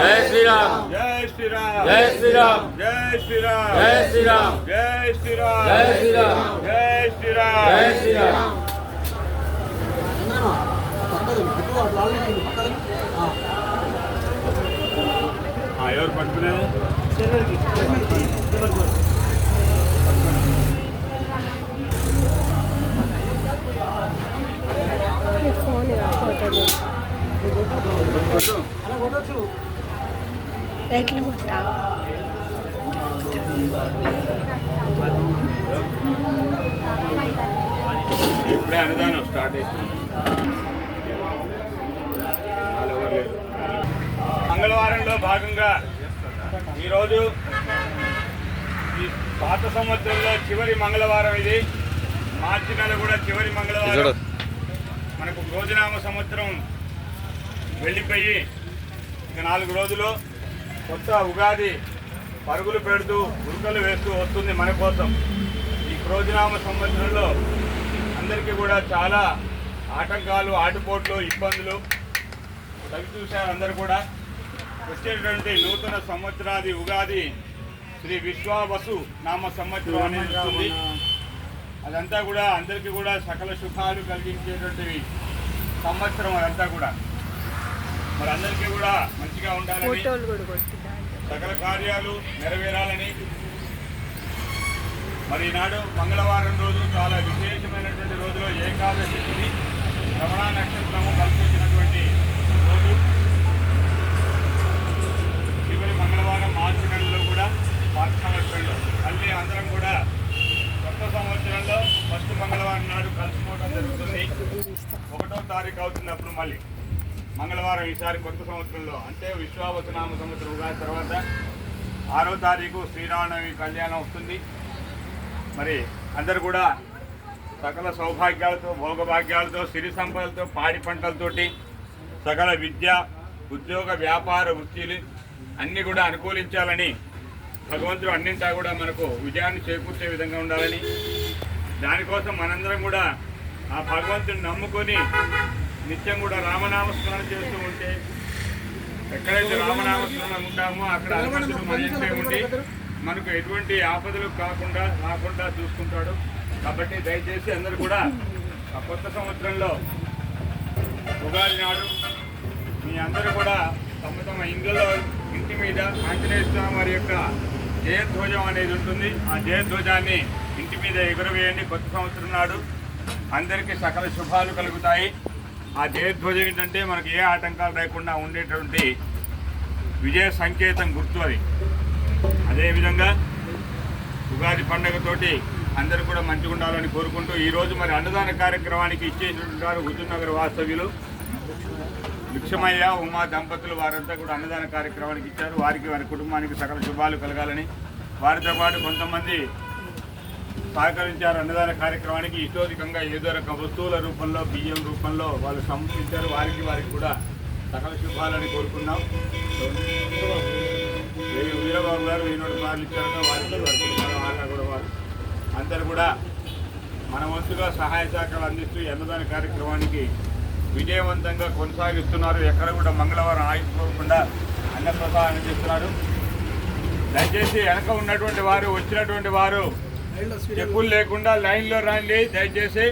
जय श्री राम जय श्री राम जय श्री राम जय श्री राम जय श्री राम जय श्री राम जय श्री राम ఎవరు పట్టుకున్నారు ఇప్పుడే అనుదానం స్టార్ట్. మంగళవారంలో భాగంగా ఈరోజు ఈ పాత సంవత్సరంలో చివరి మంగళవారం ఇది. మార్చి నెల కూడా చివరి మంగళవారం. భోజనామ రోజునామ సంవత్సరం వెళ్ళిపోయి ఇక నాలుగు రోజులు కొత్త ఉగాది పరుగులు పెడుతూ ఉరుకలు వేస్తూ వస్తుంది మన కోసం. ఈ రోజునామ సంవత్సరంలో అందరికీ కూడా చాలా ఆటంకాలు ఆటుపోట్లు ఇబ్బందులు తగ్గి చూశారు అందరు కూడా. వచ్చేటువంటి నూతన సంవత్సరాది ఉగాది శ్రీ విశ్వావసు నామ సంవత్సరం అనేది అదంతా కూడా అందరికీ కూడా సకల శుభాలు కలిగించేటువంటివి సంవత్సరం అదంతా కూడా. మరి అందరికీ కూడా మంచిగా ఉండాలని సకల కార్యాలు నెరవేరాలని మరి ఈనాడు మంగళవారం రోజు చాలా విశేషమైనటువంటి రోజులో ఏకాదశి రమణ నక్షత్రము కలిసి వచ్చినటువంటి రోజు చివరి మంగళవారం మార్చి నెలలో కూడా పాత సంవత్సరంలో మళ్ళీ అందరం కూడా కొత్త సంవత్సరంలో ఫస్ట్ మంగళవారం నాడు కలుసుకోవడం జరుగుతుంది ఒకటో తారీఖు మళ్ళీ. మంగళవారం ఈసారి కొత్త సంవత్సరంలో అంటే విశ్వావసనామ సంవత్సరం ఉగాది తర్వాత ఆరో తారీఖు శ్రీరామనవమి కళ్యాణం వస్తుంది. మరి అందరు కూడా సకల సౌభాగ్యాలతో భోగభాగ్యాలతో సిరి సంపదలతో పాడి పంటలతోటి సకల విద్య ఉద్యోగ వ్యాపార వృత్తిలు అన్నీ కూడా అనుకూలించాలని భగవంతుడు అన్నింటా కూడా మనకు విజయాన్ని చేకూర్చే విధంగా ఉండాలని దానికోసం మనందరం కూడా ఆ భగవంతుని నమ్ముకొని నిత్యం కూడా రామనామస్మరణ చేస్తూ ఉంటే ఎక్కడైతే రామనామస్మరణ ఉంటామో అక్కడ హనుమంతుడు మన ఇంటే ఉండి మనకు ఎటువంటి ఆపదలు కాకుండా రాకుండా చూసుకుంటాడు. కాబట్టి దయచేసి అందరూ కూడా ఆ కొత్త సంవత్సరంలో ఉగాది నాడు మీ అందరూ కూడా తమ తమ ఇండ్లలో ఇంటి మీద ఆంజనేయ స్వామి వారి యొక్క జయధ్వజం అనేది ఉంటుంది. ఆ జయధ్వజాన్ని ఇంటి మీద ఎగురవేయండి. కొత్త సంవత్సరం నాడు అందరికీ సకల శుభాలు కలుగుతాయి. ఆ జయధ్వజం ఏంటంటే మనకి ఏ ఆటంకాలు లేకుండా ఉండేటువంటి విజయ సంకేతం గుర్తు అది. అదేవిధంగా ఉగాది పండగతోటి అందరూ కూడా మంచిగా ఉండాలని కోరుకుంటూ ఈరోజు మరి అన్నదాన కార్యక్రమానికి ఇచ్చేసినటువంటి హుజూర్నగర్ వాస్తవ్యులు భిక్షమయ్య ఉమా దంపతులు వారంతా కూడా అన్నదాన కార్యక్రమానికి ఇచ్చారు. వారికి వారి కుటుంబానికి సకల శుభాలు కలగాలని వారితో పాటు కొంతమంది సహకరించారు అన్నదాన కార్యక్రమానికి ఇష్టోధికంగా ఏదో రకం వస్తువుల రూపంలో బియ్యం రూపంలో వాళ్ళు సమర్పించారు. వారికి వారికి కూడా సకల శుభాలని కోరుకున్నాం. వీరబాబు గారు ఈనాడు సార్లు ఇచ్చారు వారికి వారి కూడా వారు. అందరు కూడా మన వంతుగా సహాయ శాఖలు అందిస్తూ అన్నదాన కార్యక్రమానికి విజయవంతంగా కొనసాగిస్తున్నారు. ఎక్కడ కూడా మంగళవారం ఆగిపోకుండా అన్నప్రసాదం అందిస్తున్నారు. దయచేసి వెనక ఉన్నటువంటి వారు వచ్చినటువంటి వారు చెప్పులు లేకుండా లైన్లో రండి దయచేసి.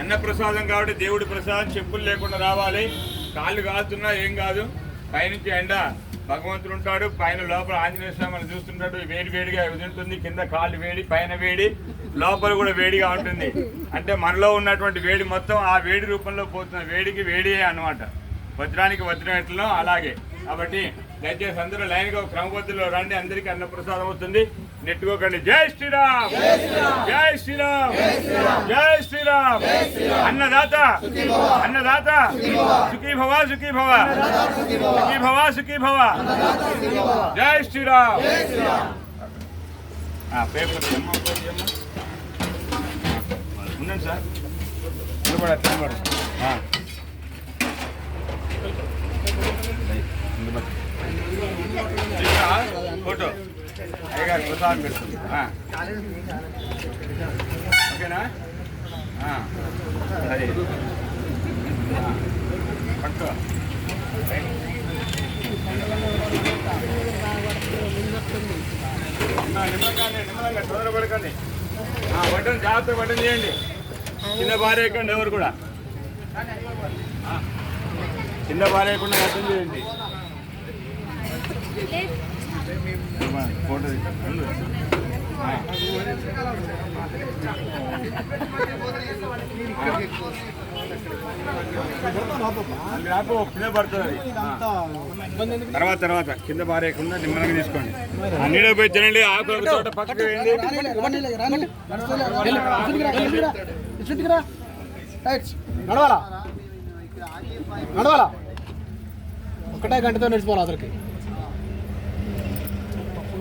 అన్నప్రసాదం కాబట్టి దేవుడి ప్రసాదం చెప్పులు లేకుండా రావాలి. కాళ్ళు కాలుతున్నా ఏం కాదు. పైనుంచి ఎండ భగవంతుడు ఉంటాడు. పైన లోపల ఆంజనేయ స్వామిని చూస్తుంటాడు. వేడి వేడిగా ఉంటుంది కింద కాళ్ళు వేడి పైన వేడి లోపల కూడా వేడిగా ఉంటుంది. అంటే మనలో ఉన్నటువంటి వేడి మొత్తం ఆ వేడి రూపంలో పోతున్న వేడికి వేడి అనమాట వజ్రానికి వజ్రం ఎట్లనో అలాగే. కాబట్టి దయచేసి అందరూ లైన్గా క్రమపద్ధతిలో రండి. అందరికీ అన్నప్రసాదం అవుతుంది. నెట్టుకోకండి జై శ్రీరామ్ జై శ్రీరామ్ జై శ్రీరామ్ అన్నదాత అన్నదాత సుఖీ భవ సుఖీ భవ సుఖీ భవ సుఖీ భవ జై శ్రీరామ్ ఆ, పేపర్ ఏమ్మా, పేపర్ ఏమ్మా? ఉండండి సార్ నిలబడ నిలబడ ఆ. నిలబడ. ఇంకా ఫోటో అయ్యగారు ఓకేనా? జాగ్రత్త వడ్డని చేయండి చిన్న ఎవరు కూడా చిన్న బారేయకుండా అర్థం చేయండి ఫోటో కింద పడుతుంది. తర్వాత తర్వాత కింద పారేయకుండా నిమ్మలంగా తీసుకోండి. నీడ పోయి తినండి ఆకు చోట పక్కకి నడవాలా? నడవాలా? ఒకటే గంటతో నడిచిపోవాలి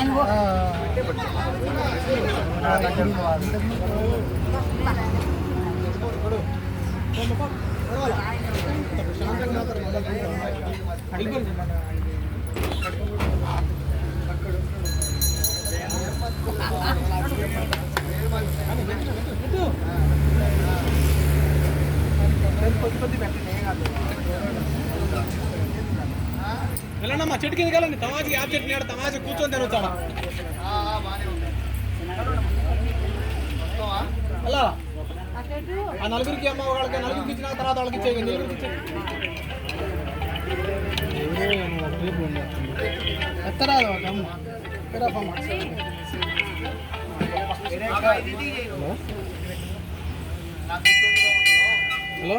అక్కడ వెళ్ళండమ్మా చెట్టు కిందకి వెళ్ళండి తమాజకి యాప్ చెట్టు నేడు తమాజి కూర్చొని తినొచ్చాడా అలా. ఆ నలుగురికి అమ్మ వాళ్ళకి నలుగురికి ఇచ్చిన తర్వాత వాళ్ళకి ఇచ్చే నలుగురికి ఇచ్చే ఎత్తరా అమ్మ. పెరపమ్మ హలో?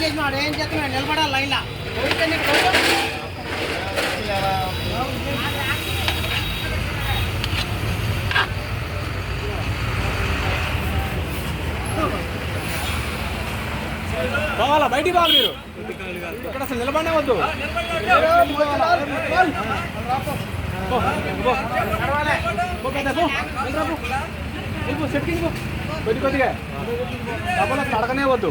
ఏం చేసినాడు ఏం చేస్తున్నాడు? నిలబడాలి లైన్లా. పోవాలా? బయటికి బాగా మీరు. ఇక్కడ అసలు నిలబడే వద్దు. పో, చెట్టుకి కొద్ది కొద్దిగా. డబ్బులు అసలు వద్దు.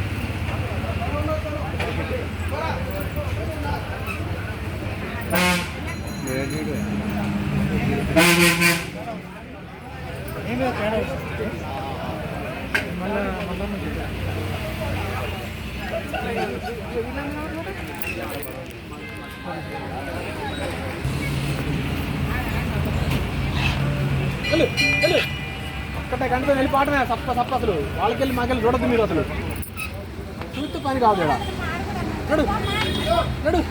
ఒక్కటే గంటతో వెళ్ళిపోవటమే తప్ప తప్ప అసలు వాళ్ళకెళ్ళి మాకెళ్ళి చూడద్దు మీరు అసలు చూస్తే పని కాదు ఇక్కడ నడు నడు